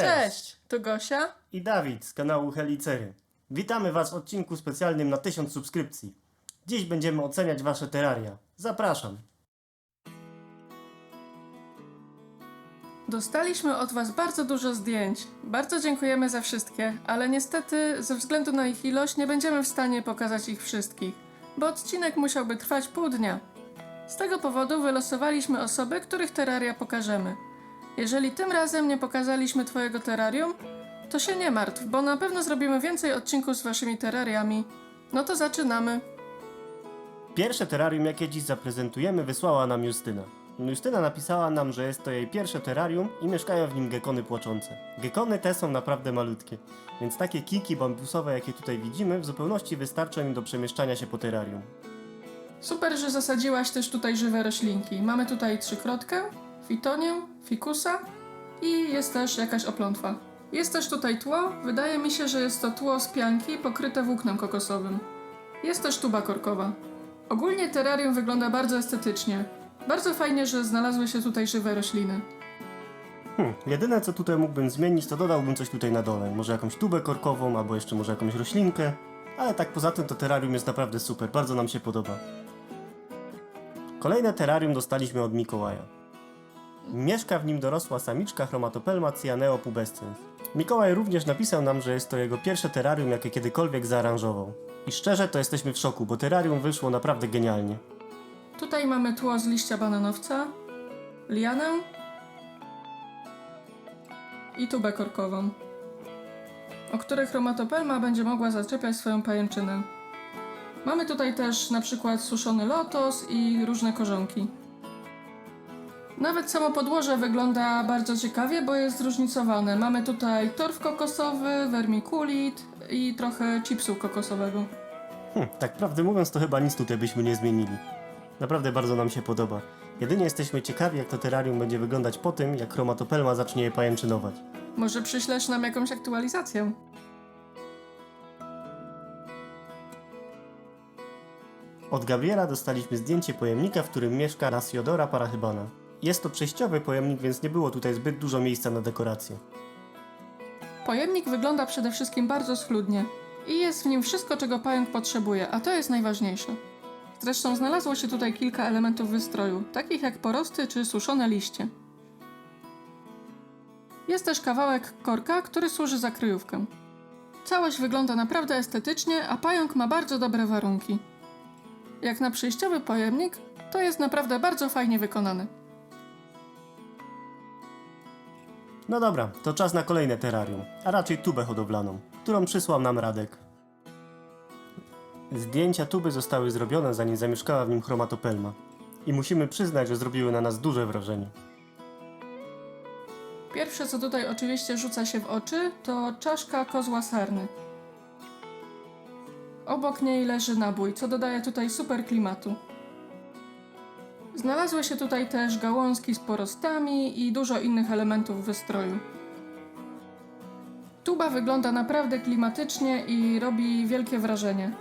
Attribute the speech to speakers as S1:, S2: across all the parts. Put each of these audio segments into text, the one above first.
S1: Cześć!
S2: Cześć, to Gosia.
S1: I Dawid z kanału Helicery. Witamy Was w odcinku specjalnym na 1000 subskrypcji. Dziś będziemy oceniać Wasze terraria. Zapraszam.
S2: Dostaliśmy od Was bardzo dużo zdjęć. Bardzo dziękujemy za wszystkie, ale niestety ze względu na ich ilość nie będziemy w stanie pokazać ich wszystkich, bo odcinek musiałby trwać pół dnia. Z tego powodu wylosowaliśmy osoby, których terraria pokażemy. Jeżeli tym razem nie pokazaliśmy Twojego terrarium, to się nie martw, bo na pewno zrobimy więcej odcinków z Waszymi terrariami. No to zaczynamy.
S1: Pierwsze terrarium, jakie dziś zaprezentujemy, wysłała nam Justyna. Justyna napisała nam, że jest to jej pierwsze terrarium i mieszkają w nim gekony płaczące. Gekony te są naprawdę malutkie, więc takie kiki bambusowe, jakie tutaj widzimy, w zupełności wystarczą im do przemieszczania się po terrarium.
S2: Super, że zasadziłaś też tutaj żywe roślinki. Mamy tutaj trzykrotkę, fitonię, fikusa i jest też jakaś oplątwa. Jest też tutaj tło. Wydaje mi się, że jest to tło z pianki pokryte włóknem kokosowym. Jest też tuba korkowa. Ogólnie terrarium wygląda bardzo estetycznie. Bardzo fajnie, że znalazły się tutaj żywe rośliny.
S1: Hmm, jedyne co tutaj mógłbym zmienić, to dodałbym coś tutaj na dole. Może jakąś tubę korkową, albo jeszcze może jakąś roślinkę. Ale tak poza tym to terrarium jest naprawdę super, bardzo nam się podoba. Kolejne terrarium dostaliśmy od Mikołaja. Mieszka w nim dorosła samiczka Chromatopelma cyaneo pubescens. Mikołaj również napisał nam, że jest to jego pierwsze terrarium, jakie kiedykolwiek zaaranżował. I szczerze to jesteśmy w szoku, bo terrarium wyszło naprawdę genialnie.
S2: Tutaj mamy tło z liścia bananowca, lianę i tubę korkową, o której chromatopelma będzie mogła zaczepiać swoją pajęczynę. Mamy tutaj też na przykład suszony lotos i różne korzonki. Nawet samo podłoże wygląda bardzo ciekawie, bo jest zróżnicowane. Mamy tutaj torf kokosowy, vermiculit i trochę chipsu kokosowego.
S1: Hm, tak prawdę mówiąc, to chyba nic tutaj byśmy nie zmienili. Naprawdę bardzo nam się podoba. Jedynie jesteśmy ciekawi, jak to terrarium będzie wyglądać po tym, jak chromatopelma zacznie je pajęczynować.
S2: Może przyślesz nam jakąś aktualizację?
S1: Od Gabriela dostaliśmy zdjęcie pojemnika, w którym mieszka Rasiodora parachybana. Jest to przejściowy pojemnik, więc nie było tutaj zbyt dużo miejsca na dekorację.
S2: Pojemnik wygląda przede wszystkim bardzo schludnie i jest w nim wszystko, czego pająk potrzebuje, a to jest najważniejsze. Zresztą znalazło się tutaj kilka elementów wystroju, takich jak porosty czy suszone liście. Jest też kawałek korka, który służy za kryjówkę. Całość wygląda naprawdę estetycznie, a pająk ma bardzo dobre warunki. Jak na przejściowy pojemnik, to jest naprawdę bardzo fajnie wykonany.
S1: No dobra, to czas na kolejne terrarium, a raczej tubę hodowlaną, którą przysłał nam Radek. Zdjęcia tuby zostały zrobione zanim zamieszkała w nim chromatopelma. I musimy przyznać, że zrobiły na nas duże wrażenie.
S2: Pierwsze, co tutaj oczywiście rzuca się w oczy, to czaszka kozła sarny. Obok niej leży nabój, co dodaje tutaj super klimatu. Znalazły się tutaj też gałązki z porostami i dużo innych elementów wystroju. Tuba wygląda naprawdę klimatycznie i robi wielkie wrażenie.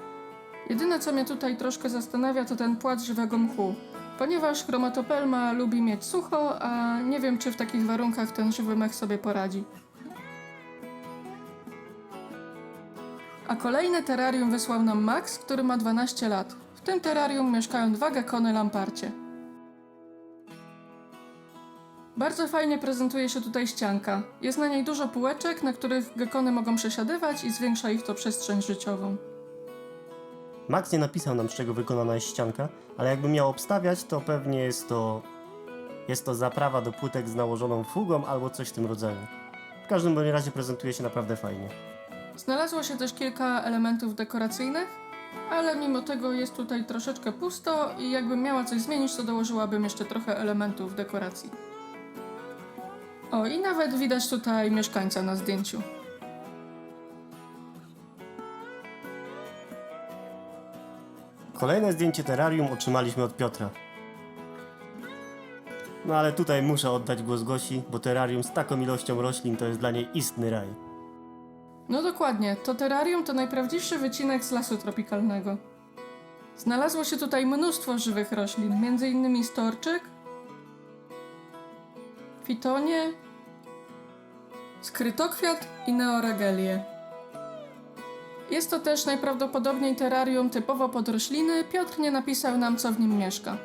S2: Jedyne co mnie tutaj troszkę zastanawia to ten płat żywego mchu, ponieważ chromatopelma lubi mieć sucho, a nie wiem czy w takich warunkach ten żywy mech sobie poradzi. A kolejne terrarium wysłał nam Max, który ma 12 lat. W tym terrarium mieszkają dwa gekony lamparcie. Bardzo fajnie prezentuje się tutaj ścianka. Jest na niej dużo półeczek, na których gekony mogą przesiadywać i zwiększa ich to przestrzeń życiową.
S1: Max nie napisał nam, z czego wykonana jest ścianka, ale jakby miał obstawiać, to pewnie jest to... Jest to zaprawa do płytek z nałożoną fugą albo coś w tym rodzaju. W każdym bądź razie prezentuje się naprawdę fajnie.
S2: Znalazło się też kilka elementów dekoracyjnych, ale mimo tego jest tutaj troszeczkę pusto i jakbym miała coś zmienić, to dołożyłabym jeszcze trochę elementów dekoracji. O, i nawet widać tutaj mieszkańca na zdjęciu.
S1: Kolejne zdjęcie terrarium otrzymaliśmy od Piotra. No ale tutaj muszę oddać głos Gosi, bo terrarium z taką ilością roślin to jest dla niej istny raj.
S2: No dokładnie, to terrarium to najprawdziwszy wycinek z lasu tropikalnego. Znalazło się tutaj mnóstwo żywych roślin, m.in. storczyk, fitonie, skrytokwiat i neoregelie. Jest to też najprawdopodobniej terrarium typowo pod rośliny. Piotr nie napisał nam, co w nim mieszka.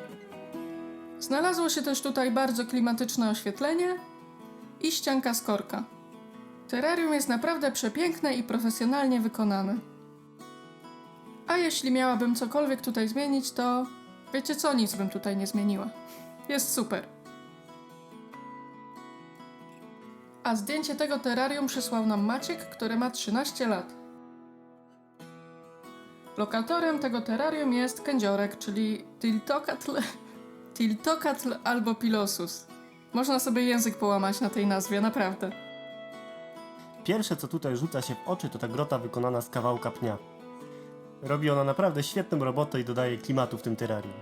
S2: Znalazło się też tutaj bardzo klimatyczne oświetlenie i ścianka z korka. Terrarium jest naprawdę przepiękne i profesjonalnie wykonane. A jeśli miałabym cokolwiek tutaj zmienić, to wiecie co, nic bym tutaj nie zmieniła. Jest super. A zdjęcie tego terrarium przysłał nam Maciek, który ma 13 lat. Lokatorem tego terrarium jest kędziorek, czyli Tiltocatl, Tiltocatl albo Pilosus. Można sobie język połamać na tej nazwie, naprawdę.
S1: Pierwsze, co tutaj rzuca się w oczy, to ta grota wykonana z kawałka pnia. Robi ona naprawdę świetną robotę i dodaje klimatu w tym terrarium.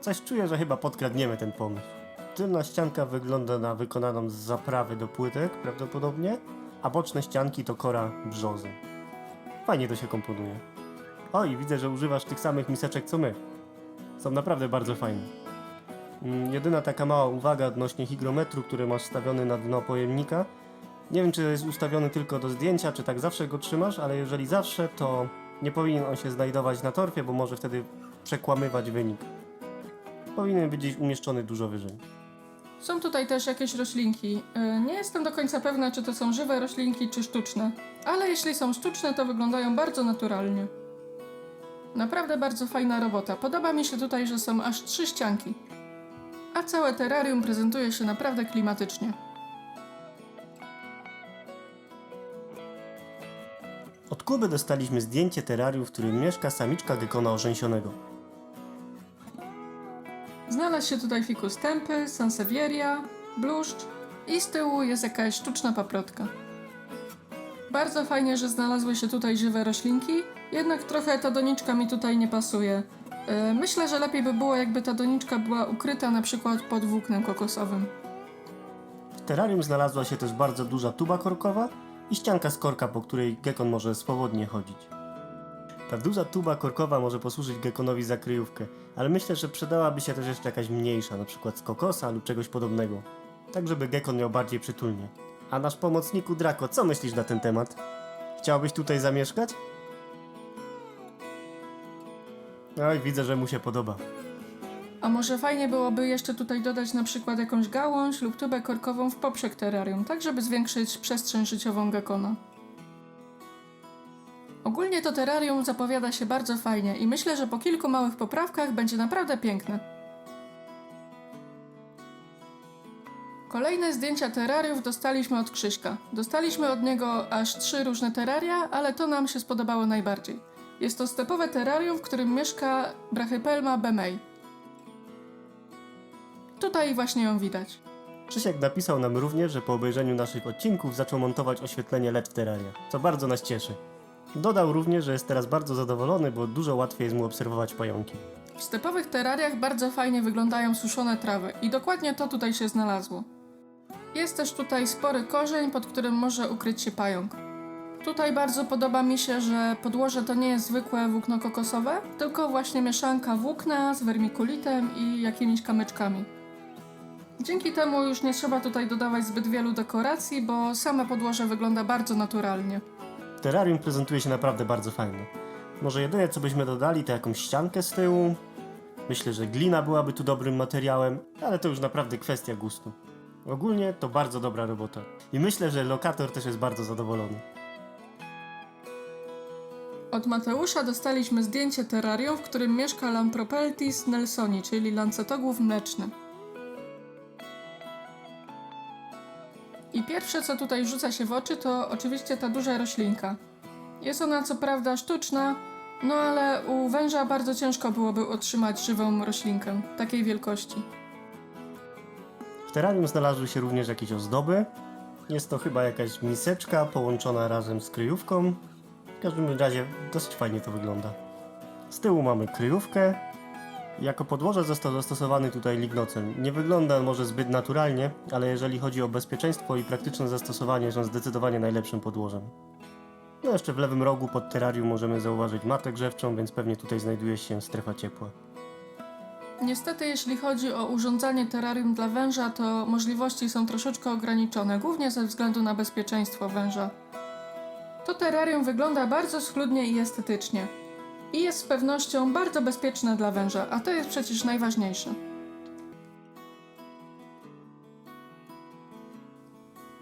S1: Coś czuję, że chyba podkradniemy ten pomysł. Tylna ścianka wygląda na wykonaną z zaprawy do płytek, prawdopodobnie, a boczne ścianki to kora brzozy. Fajnie to się komponuje. O, i widzę, że używasz tych samych miseczek co my. Są naprawdę bardzo fajne. Mm, Jedyna taka mała uwaga odnośnie hygrometru, który masz stawiony na dno pojemnika. Nie wiem, czy jest ustawiony tylko do zdjęcia, czy tak zawsze go trzymasz, ale jeżeli zawsze, to nie powinien on się znajdować na torfie, bo może wtedy przekłamywać wynik. Powinien być gdzieś umieszczony dużo wyżej.
S2: Są tutaj też jakieś roślinki. Yy, Nie jestem do końca pewna, czy to są żywe roślinki, czy sztuczne. Ale jeśli są sztuczne, to wyglądają bardzo naturalnie. Naprawdę bardzo fajna robota. Podoba mi się tutaj, że są aż trzy ścianki. A całe terrarium prezentuje się naprawdę klimatycznie.
S1: Od Kuby dostaliśmy zdjęcie terrarium, w którym mieszka samiczka gekona orzęsionego.
S2: Znalazł się tutaj fikus tempy, sansevieria, bluszcz i z tyłu jest jakaś sztuczna paprotka. Bardzo fajnie, że znalazły się tutaj żywe roślinki, jednak trochę ta doniczka mi tutaj nie pasuje. Yy, myślę, że lepiej by było, jakby ta doniczka była ukryta na przykład pod włóknem kokosowym.
S1: W terrarium znalazła się też bardzo duża tuba korkowa i ścianka z korka, po której gekon może swobodnie chodzić. Ta duża tuba korkowa może posłużyć gekonowi za kryjówkę, ale myślę, że przydałaby się też jeszcze jakaś mniejsza, na przykład z kokosa lub czegoś podobnego. Tak, żeby gekon miał bardziej przytulnie. A nasz pomocniku Draco, co myślisz na ten temat? Chciałbyś tutaj zamieszkać? Oj, widzę, że mu się podoba.
S2: A może fajnie byłoby jeszcze tutaj dodać na przykład jakąś gałąź lub tubę korkową w poprzek terrarium, tak żeby zwiększyć przestrzeń życiową gekona. Ogólnie to terrarium zapowiada się bardzo fajnie i myślę, że po kilku małych poprawkach będzie naprawdę piękne. Kolejne zdjęcia terrariów dostaliśmy od Krzyśka. Dostaliśmy od niego aż trzy różne terraria, ale to nam się spodobało najbardziej. Jest to stepowe terrarium, w którym mieszka Brachypelma bemei. Tutaj właśnie ją widać.
S1: Krzysiek napisał nam również, że po obejrzeniu naszych odcinków zaczął montować oświetlenie LED w terraria, co bardzo nas cieszy. Dodał również, że jest teraz bardzo zadowolony, bo dużo łatwiej jest mu obserwować pająki.
S2: W stepowych terrariach bardzo fajnie wyglądają suszone trawy i dokładnie to tutaj się znalazło. Jest też tutaj spory korzeń, pod którym może ukryć się pająk. Tutaj bardzo podoba mi się, że podłoże to nie jest zwykłe włókno kokosowe, tylko właśnie mieszanka włókna z wermikulitem i jakimiś kamyczkami. Dzięki temu już nie trzeba tutaj dodawać zbyt wielu dekoracji, bo same podłoże wygląda bardzo naturalnie.
S1: Terrarium prezentuje się naprawdę bardzo fajnie. Może jedyne co byśmy dodali to jakąś ściankę z tyłu. Myślę, że glina byłaby tu dobrym materiałem, ale to już naprawdę kwestia gustu. Ogólnie to bardzo dobra robota. I myślę, że lokator też jest bardzo zadowolony.
S2: Od Mateusza dostaliśmy zdjęcie terrarium, w którym mieszka Lampropeltis nelsoni, czyli lancetogłów mleczny. I pierwsze, co tutaj rzuca się w oczy, to oczywiście ta duża roślinka. Jest ona co prawda sztuczna, no ale u węża bardzo ciężko byłoby utrzymać żywą roślinkę takiej wielkości.
S1: W terrarium znalazły się również jakieś ozdoby. Jest to chyba jakaś miseczka połączona razem z kryjówką. W każdym razie dosyć fajnie to wygląda. Z tyłu mamy kryjówkę. Jako podłoże został zastosowany tutaj lignocen. Nie wygląda może zbyt naturalnie, ale jeżeli chodzi o bezpieczeństwo i praktyczne zastosowanie, jest on zdecydowanie najlepszym podłożem. No jeszcze w lewym rogu pod terrarium możemy zauważyć matę grzewczą, więc pewnie tutaj znajduje się strefa ciepła.
S2: Niestety, jeśli chodzi o urządzanie terrarium dla węża, to możliwości są troszeczkę ograniczone, głównie ze względu na bezpieczeństwo węża. To terrarium wygląda bardzo schludnie i estetycznie. I jest z pewnością bardzo bezpieczne dla węża, a to jest przecież najważniejsze.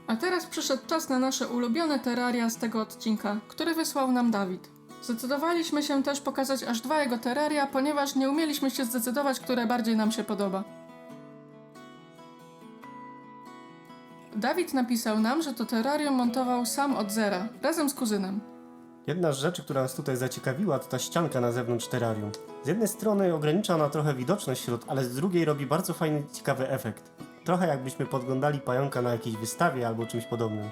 S2: A teraz przyszedł czas na nasze ulubione terraria z tego odcinka, który wysłał nam Dawid. Zdecydowaliśmy się też pokazać aż dwa jego terraria, ponieważ nie umieliśmy się zdecydować, które bardziej nam się podoba. Dawid napisał nam, że to terrarium montował sam od zera, razem z kuzynem.
S1: Jedna z rzeczy, która nas tutaj zaciekawiła, to ta ścianka na zewnątrz terrarium. Z jednej strony ogranicza ona trochę widoczność śród, ale z drugiej robi bardzo fajny, ciekawy efekt. Trochę jakbyśmy podglądali pająka na jakiejś wystawie albo czymś podobnym.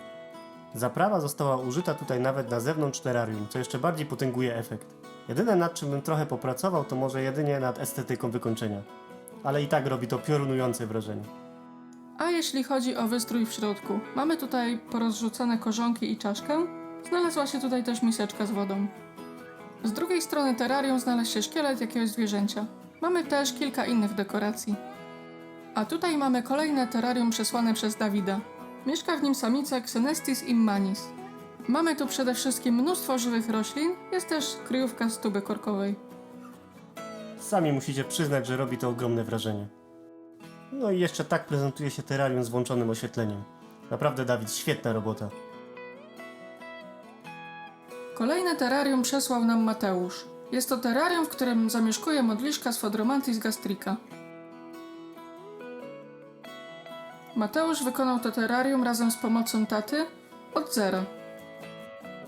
S1: Zaprawa została użyta tutaj nawet na zewnątrz terrarium, co jeszcze bardziej potęguje efekt. Jedyne nad czym bym trochę popracował, to może jedynie nad estetyką wykończenia. Ale i tak robi to piorunujące wrażenie.
S2: A jeśli chodzi o wystrój w środku, mamy tutaj porozrzucane korzonki i czaszkę. Znalazła się tutaj też miseczka z wodą. Z drugiej strony terrarium znalazł się szkielet jakiegoś zwierzęcia. Mamy też kilka innych dekoracji. A tutaj mamy kolejne terrarium przesłane przez Dawida. Mieszka w nim samica Xenestis immanis. Mamy tu przede wszystkim mnóstwo żywych roślin, jest też kryjówka z tuby korkowej.
S1: Sami musicie przyznać, że robi to ogromne wrażenie. No i jeszcze tak prezentuje się terrarium z włączonym oświetleniem. Naprawdę, Dawid, świetna robota.
S2: Kolejne terrarium przesłał nam Mateusz. Jest to terrarium, w którym zamieszkuje modliszka z Fodromantis gastrica. Mateusz wykonał to terrarium razem z pomocą taty od zera.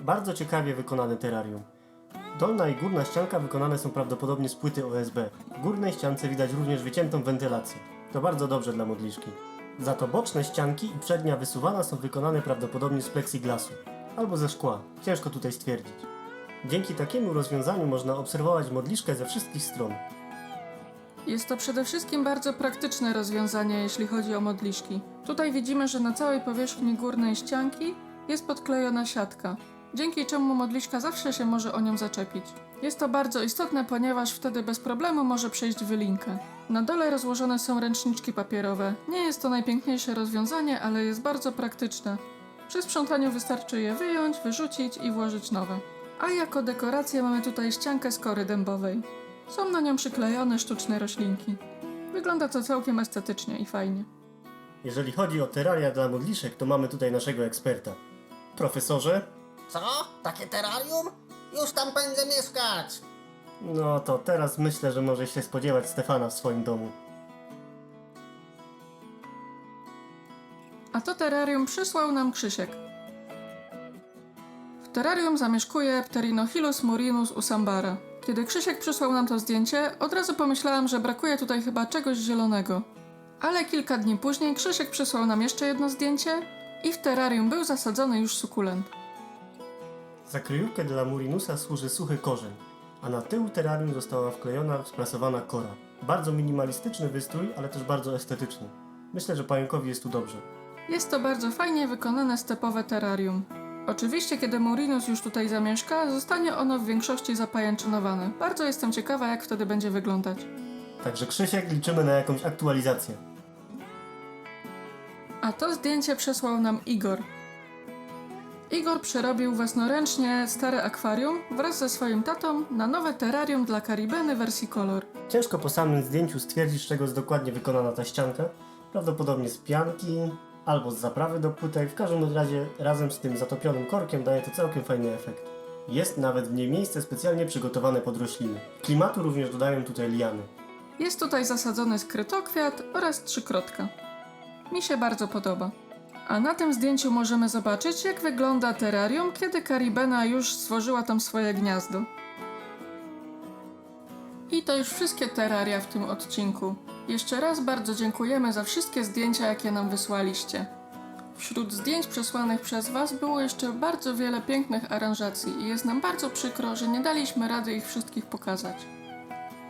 S1: Bardzo ciekawie wykonane terrarium. Dolna i górna ścianka wykonane są prawdopodobnie z płyty OSB. W górnej ściance widać również wyciętą wentylację. To bardzo dobrze dla modliszki. Za to boczne ścianki i przednia wysuwana są wykonane prawdopodobnie z plexiglasu albo ze szkła. Ciężko tutaj stwierdzić. Dzięki takiemu rozwiązaniu można obserwować modliszkę ze wszystkich stron.
S2: Jest to przede wszystkim bardzo praktyczne rozwiązanie, jeśli chodzi o modliszki. Tutaj widzimy, że na całej powierzchni górnej ścianki jest podklejona siatka, dzięki czemu modliszka zawsze się może o nią zaczepić. Jest to bardzo istotne, ponieważ wtedy bez problemu może przejść wylinkę. Na dole rozłożone są ręczniczki papierowe. Nie jest to najpiękniejsze rozwiązanie, ale jest bardzo praktyczne. Przy sprzątaniu wystarczy je wyjąć, wyrzucić i włożyć nowe. A jako dekorację mamy tutaj ściankę z kory dębowej. Są na nią przyklejone sztuczne roślinki. Wygląda to całkiem estetycznie i fajnie.
S1: Jeżeli chodzi o terraria dla modliszek, to mamy tutaj naszego eksperta. Profesorze,
S3: Co? Takie terrarium? Już tam będę mieszkać.
S1: no to teraz myślę, że może się spodziewać Stefana w swoim domu.
S2: A to terrarium przysłał nam Krzysiek. W terrarium zamieszkuje Pterinochilus murinus usambara. Kiedy Krzysiek przysłał nam to zdjęcie, od razu pomyślałam, że brakuje tutaj chyba czegoś zielonego. Ale kilka dni później Krzysiek przysłał nam jeszcze jedno zdjęcie i w terrarium był zasadzony już sukulent.
S1: Za kryjówkę dla Murinusa służy suchy korzeń, a na tył terrarium została wklejona sprasowana kora. Bardzo minimalistyczny wystrój, ale też bardzo estetyczny. Myślę, że pająkowi jest tu dobrze.
S2: Jest to bardzo fajnie wykonane stepowe terrarium. Oczywiście, kiedy Murinus już tutaj zamieszka, zostanie ono w większości zapajęczynowane. Bardzo jestem ciekawa, jak wtedy będzie wyglądać.
S1: Także Krzysiek liczymy na jakąś aktualizację.
S2: A to zdjęcie przesłał nam Igor. Igor przerobił własnoręcznie stare akwarium wraz ze swoim tatą na nowe terrarium dla Karibeny wersji kolor.
S1: Ciężko po samym zdjęciu stwierdzić, z czego jest dokładnie wykonana ta ścianka. Prawdopodobnie z pianki albo z zaprawy do płytek. W każdym razie razem z tym zatopionym korkiem daje to całkiem fajny efekt. Jest nawet w niej miejsce specjalnie przygotowane pod rośliny. Klimatu również dodają tutaj liany.
S2: Jest tutaj zasadzony skrytokwiat oraz trzykrotka. Mi się bardzo podoba. A na tym zdjęciu możemy zobaczyć, jak wygląda terrarium, kiedy Karibena już stworzyła tam swoje gniazdo. I to już wszystkie terraria w tym odcinku. Jeszcze raz bardzo dziękujemy za wszystkie zdjęcia, jakie nam wysłaliście. Wśród zdjęć przesłanych przez Was było jeszcze bardzo wiele pięknych aranżacji i jest nam bardzo przykro, że nie daliśmy rady ich wszystkich pokazać.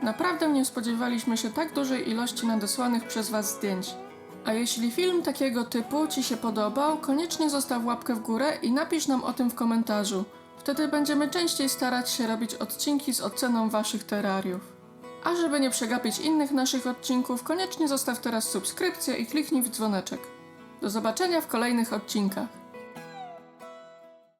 S2: Naprawdę nie spodziewaliśmy się tak dużej ilości nadesłanych przez Was zdjęć. A jeśli film takiego typu Ci się podobał, koniecznie zostaw łapkę w górę i napisz nam o tym w komentarzu. Wtedy będziemy częściej starać się robić odcinki z oceną Waszych terrariów. A żeby nie przegapić innych naszych odcinków, koniecznie zostaw teraz subskrypcję i kliknij w dzwoneczek. Do zobaczenia w kolejnych odcinkach.